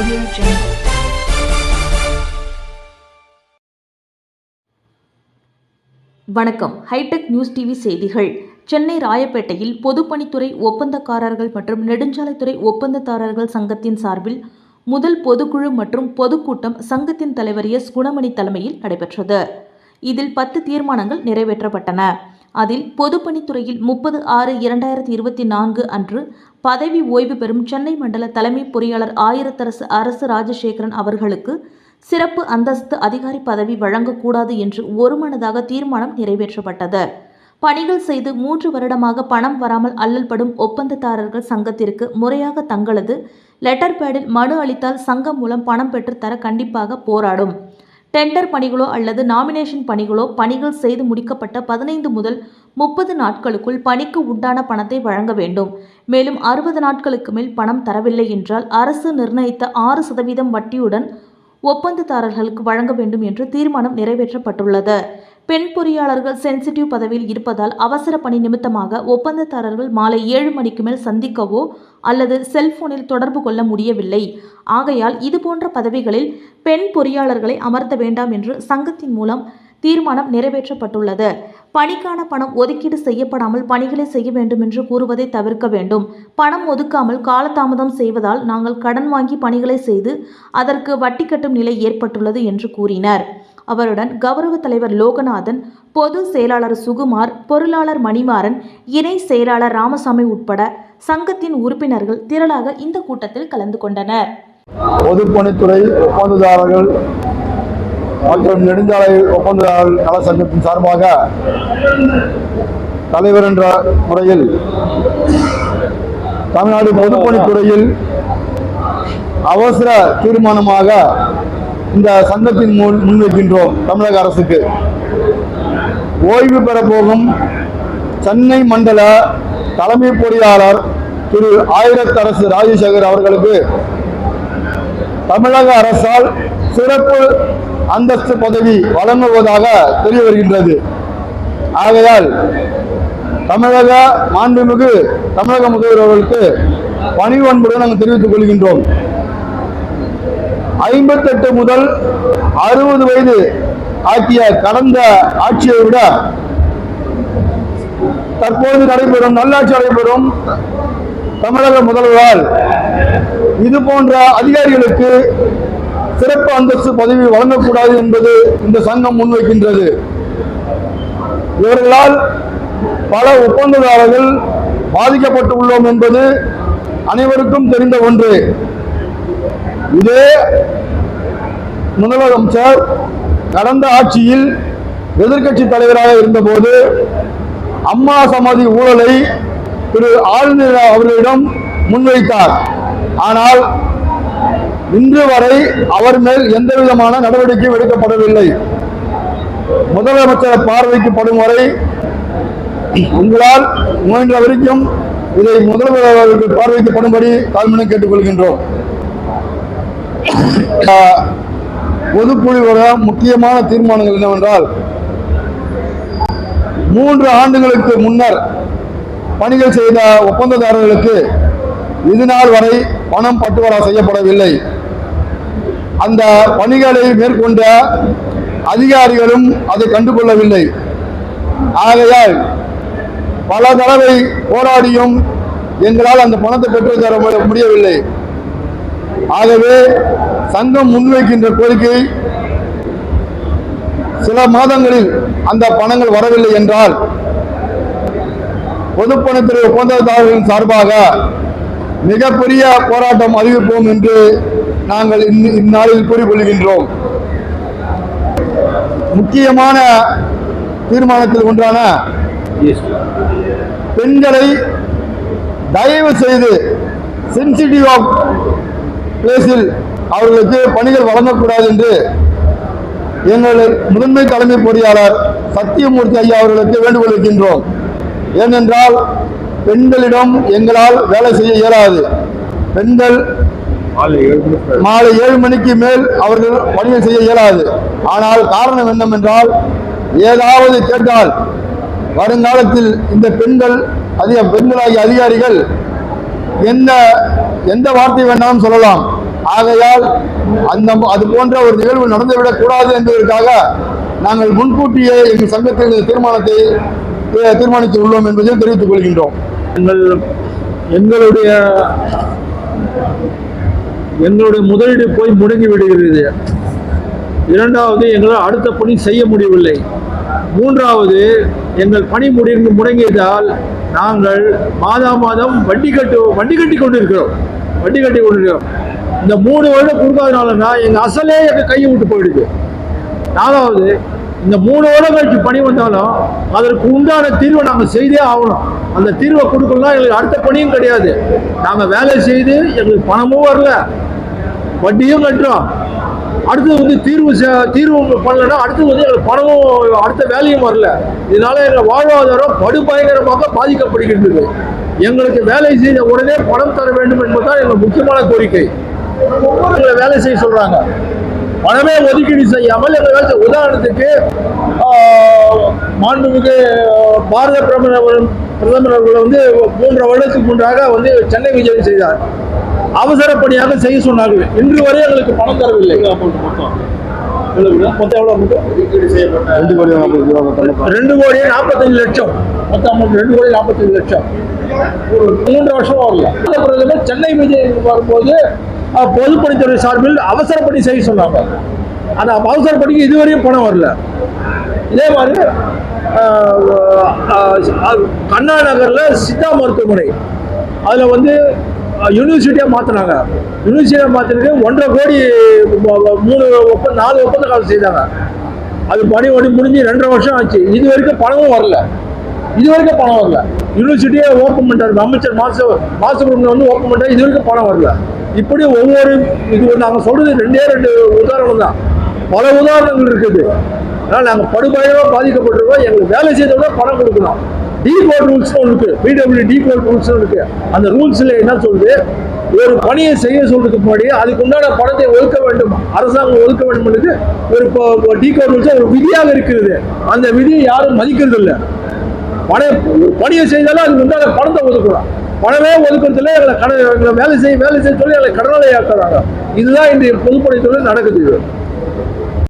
Audio Jungle. வணக்கம். Hitech news TV செய்திகள். சென்னை ராயப்பேட்டையில் பொதுப்பணித்துறை ஒப்பந்தக்காரர்கள் மற்றும் நெடுஞ்சாலைத்துறை ஒப்பந்ததாரர்கள் சங்கத்தின் சார்பில் முதல் பொதுக்குழு மற்றும் பொதுக்கூட்டம் சங்கத்தின் தலைவர் எஸ். குணமணி தலைமையில் நடைபெற்றது. இதில் பத்து தீர்மானங்கள் நிறைவேற்றப்பட்டன. அதில் பொதுப்பணித்துறையில் முப்பது ஆறு இரண்டாயிரத்தி இருபத்தி நான்கு அன்று பதவி ஓய்வு பெறும் சென்னை மண்டல தலைமை பொறியாளர் ஆயிரத்தரசு அரசு ராஜசேகரன் அவர்களுக்கு சிறப்பு அந்தஸ்து அதிகாரி பதவி வழங்கக்கூடாது என்று ஒருமனதாக தீர்மானம் நிறைவேற்றப்பட்டது. பணிகள் செய்து மூன்று வருடமாக பணம் வராமல் அல்லல்படும் ஒப்பந்ததாரர்கள் சங்கத்திற்கு முறையாக தங்களது லெட்டர் பேடில் மனு அளித்தால் சங்கம் மூலம் பணம் பெற்றுத்தர கண்டிப்பாக போராடும். டெண்டர் பணிகளோ அல்லது நாமினேஷன் பணிகளோ பணிகள் செய்து முடிக்கப்பட்ட பதினைந்து முதல் முப்பது நாட்களுக்குள் பணிக்கு உண்டான பணத்தை வழங்க வேண்டும். மேலும் அறுபது நாட்களுக்கு மேல் பணம் தரவில்லை என்றால் அரசு நிர்ணயித்த ஆறு சதவீதம் வட்டியுடன் ஒப்பந்ததாரர்களுக்கு வழங்க வேண்டும் என்று தீர்மானம் நிறைவேற்றப்பட்டுள்ளது. பெண் பொறியாளர்கள் சென்சிட்டிவ் பதவியில் இருப்பதால் அவசர பணி நிமித்தமாக ஒப்பந்ததாரர்கள் மாலை ஏழு மணிக்கு மேல் சந்திக்கவோ அல்லது செல்போனில் தொடர்பு கொள்ள முடியவில்லை. ஆகையால் இதுபோன்ற பதவிகளில் பெண் பொறியாளர்களை அமர்த்த வேண்டாம் என்று சங்கத்தின் மூலம் தீர்மானம் நிறைவேற்றப்பட்டுள்ளது. பணிக்கான பணம் ஒதுக்கீடு செய்யப்படாமல் பணிகளை செய்ய வேண்டும் என்று கூறுவதை தவிர்க்க வேண்டும். பணம் ஒதுக்காமல் காலதாமதம் செய்வதால் நாங்கள் கடன் வாங்கி பணிகளை செய்து அதற்கு வட்டி கட்டும் நிலை ஏற்பட்டுள்ளது என்று கூறினர். அவருடன் கௌரவ தலைவர் லோகநாதன் பொது செயலாளர் சுகுமார் பொருளாளர் மணிமாறன் இணை செயலாளர் ராமசாமி உட்பட சங்கத்தின் உறுப்பினர்கள் திரளாக இந்த கூட்டத்தில் கலந்து கொண்டனர். பொதுப்பணித்துறை ஒப்பந்ததாரர்கள் மற்றும் நெடுஞ்சாலை ஒப்பந்ததாரர்கள் நல சங்கத்தின் சார்பாக தலைவர் என்ற முறையில் தமிழ்நாடு பொதுப்பணித்துறையில் அவசர தீர்மானமாக இந்த சங்கத்தின் முன் முன்வைக்கின்றோம் தமிழக அரசுக்கு. ஓய்வு பெறப்போகும் சென்னை மண்டல தலைமை பொறியாளர் திரு ஆயிரத்தரசு ராஜசேகர் அவர்களுக்கு தமிழக அரசால் சிறப்பு அந்தஸ்து பதவி வழங்குவதாக தெரிய வருகின்றது. ஆகையால் தமிழக மாண்புமிகு தமிழக முதல்வர் அவர்களுக்கு பணிவு அன்புடன் நாங்கள் தெரிவித்துக் கொள்கின்றோம். ஐம்பத்தெட்டு முதல் அறுபது வயது ஆக்கிய கடந்த ஆட்சியை விட தற்போது நடைபெறும் நல்லாட்சி நடைபெறும் தமிழக முதல்வரால் இது போன்ற அதிகாரிகளுக்கு சிறப்பு அந்தஸ்து பதவி வழங்கக்கூடாது என்பது இந்த சங்கம் முன்வைக்கின்றது. இவர்களால் பல ஒப்பந்ததாரர்கள் பாதிக்கப்பட்டு உள்ளோம் என்பது அனைவருக்கும் தெரிந்த ஒன்று. இதே முதலமைச்சர் கடந்த ஆட்சியில் எதிர்க்கட்சி தலைவராக இருந்தபோது அம்மா சமாதி ஊழலை திரு ஆளுநர் அவர்களிடம் முன்வைத்தார். ஆனால் இன்று வரை அவர் மேல் எந்த விதமான நடவடிக்கையும் எடுக்கப்படவில்லை. முதலமைச்சர் பார்வைக்கு படும் வரை உங்களால் முயன்ற வரைக்கும் இதை முதல்வர் அவர்கள் பார்வைக்கு படும்படி தாழ்மையை கேட்டுக்கொள்கின்றோம். பொதுக்குழு பொதுக்குழுவோட முக்கியமான தீர்மானங்கள் என்னவென்றால் மூன்று ஆண்டுகளுக்கு முன்னர் பணிகள் செய்த ஒப்பந்ததாரர்களுக்கு இது நாள் வரை பணம் பட்டுவாடா செய்யப்படவில்லை. அந்த பணிகளை மேற்கொண்ட அதிகாரிகளும் அதை கண்டுகொள்ளவில்லை. ஆகையால் பல தடவை போராடியும் எங்களால் அந்த பணத்தை பெற்று தர முடியவில்லை. ஆகவே சங்கம் முன்வைக்கின்ற கோரிக்கை சில மாதங்களில் அந்த பணங்கள் வரவில்லை என்றால் பொதுப்பணித்துறை ஒப்பந்ததாரர்களின் சார்பாக மிகப்பெரிய போராட்டம் அறிவிப்போம் என்று நாங்கள் இந்நாளில் கூறிக்கொள்கின்றோம். முக்கியமான தீர்மானத்தில் ஒன்றான பெண்களை தயவு செய்து சென்சிட்டிவ் ஆஃப் பிளேஸில் அவர்களுக்கு பணிகள் வழங்கக்கூடாது என்று எங்கள் முதன்மை தலைமை பொறியாளர் சத்தியமூர்த்தி ஐயா அவர்களுக்கு வேண்டுகோள் வைக்கின்றோம் ஏனென்றால் பெண்களிடம் எங்களால் வேலை செய்ய இயலாது. பெண்கள் மாலை ஏழு மணிக்கு மேல். அவர்கள் பணிகள் செய்ய இயலாது. ஆனால் காரணம் என்னவென்றால் ஏதாவது கேட்டால் வருங்காலத்தில் இந்த பெண்கள் அதிக பெண்களாகிய அதிகாரிகள் எந்த எந்த வார்த்தை வேணாலும் சொல்லலாம். ஆகையால் அந்த அது போன்ற ஒரு நிகழ்வு நடந்துவிடக் கூடாது என்பதற்காக நாங்கள் முன்கூட்டியே எங்கள் சங்கத்தின் இந்த தீர்மானத்தை தீர்மானித்து உள்ளோம் என்பதை தெரிவித்துக் கொள்கின்றோம். எங்கள் எங்களுடைய எங்களுடைய முதலீடு போய் முடங்கி விடுகிறது. இரண்டாவது எங்களால் அடுத்த பணி செய்ய முடியவில்லை. மூன்றாவது எங்கள் பணி முடிந்து முடங்கியதால் நாங்கள் மாதா மாதம் வட்டி கட்டு வட்டி கட்டி கொண்டிருக்கிறோம். வட்டி கட்டி கொண்டிருக்கிறோம். இந்த மூணு வருடம் கொடுக்காதனாலனா எங்கள் அசலே எங்கள் கையை விட்டு போயிடுது. நாலாவது இந்த மூணு வருடம் கழிச்சு பணி வந்தாலும் அதற்கு உண்டான தீர்வை நாங்கள் செய்தே ஆகணும். அந்த தீர்வை கொடுக்கலாம் எங்களுக்கு அடுத்த பணியும் கிடையாது. நாங்கள் வேலை செய்து எங்களுக்கு பணமும் வரல. வட்டியும் கட்டுறோம் அடுத்தது வந்து தீர்வு செ- தீர்வு பண்ணலன்னா அடுத்தது வந்து எங்களுக்கு பணமும் அடுத்த வேலையும் வரல. இதனால எங்கள் வாழ்வாதாரம் படுபயங்கரமாக பாதிக்கப்படுகின்றது. எங்களுக்கு வேலை செய்த உடனே பணம் தர வேண்டும் என்பதுதான் எங்கள் முக்கியமான கோரிக்கை. எங்களை வேலை செய்ய சொல்றாங்க. பணமே ஒதுக்கீடு செய்யாமல் எங்கள் வேலை உதாரணத்துக்கு மாண்புமிகு பாரத பிரதமர் பிரதமர் அவர்கள் வந்து மூன்று வருடத்துக்கு முன்பாக வந்து சென்னை விஜயம் செய்தார். அவசரப்படியாக செய்ய சொன்னார்கள். இன்று வரை எங்களுக்கு பணம் தரவில்லை. மொத்தம்? amount? ரெண்டு கோடி நாற்பது ரூபா தரணும். ரெண்டு கோடி நாற்பத்தஞ்சு லட்சம். மொத்தம் ரெண்டு கோடி நாற்பத்தஞ்சு லட்சம். ஒரு மூன்று வருஷம் வரல. அந்த பிரதமர் சென்னை விஜய் வரும்போது பொதுப்பணித்துறை சார்பில் அவசரப்படி செய்ய சொன்னாங்க. அந்த அவசரப்படிக்கு இதுவரையும் பணம் வரல. இதே மாதிரி அண்ணா நகரில் சித்தா மருத்துவமனை. அதில் வந்து யூனிவர்சிட்டியாக மாற்றினாங்க யூனிவர்சிட்டியாக மாற்றினது ஒன்றரை கோடி மூணு ஒப்பந்த நாலு ஒப்பந்த காலம் செய்தாங்க. அது பணி ஒன்று முடிஞ்சு ரெண்டரை வருஷம் ஆச்சு. இது வரைக்கும் பணமும் வரல. இது வரைக்கும் பணம் வரல. யூனிவர்சிட்டியே ஓப்பன் பண்ணிட்டாரு. அமைச்சர் மாச மாசுபிரமணியம் வந்து ஓப்பன் பண்ணுறாரு இது வரைக்கும் பணம் வரல. இப்படி ஒவ்வொரு இது நாங்கள் சொல்கிறது ரெண்டே ரெண்டு உதாரணம் தான். பல உதாரணங்கள் இருக்குது. அதனால் நாங்கள் படுபாயமாக பாதிக்கப்பட்டிருக்கோம். எங்களுக்கு வேலை செய்தவங்க பணம் கொடுக்கணும். டிஃபால்ட் கோட் ரூல்ஸ் ஒன்று இருக்கு. பிடபிள்யூ டி கோட் ரூல்ஸ் இருக்கு. அந்த ரூல்ஸ்ல என்ன சொல்லுது? ஒரு பணியை செய்ய சொல்றதுக்கு முன்னாடி அதுக்கு உண்டான பணத்தை ஒதுக்க வேண்டும். அரசாங்கம் ஒதுக்க வேண்டும் ஒரு டிகோட் ரூல்ஸ் ஒரு விதியாக இருக்கிறது. அந்த விதியை யாரும் மதிக்கிறது இல்லை பண பணியை செய்தாலும் அதுக்கு உண்டான பணத்தை ஒதுக்கலாம். பணமே ஒதுக்கிறதுல எங்களை கடன் எங்களை வேலை செய்ய வேலை செய்ய சொல்லி எங்களை கடனாளி ஆக்குறாங்க. இதுதான் இன்றைய பொதுப்பணித்துறை நடக்குது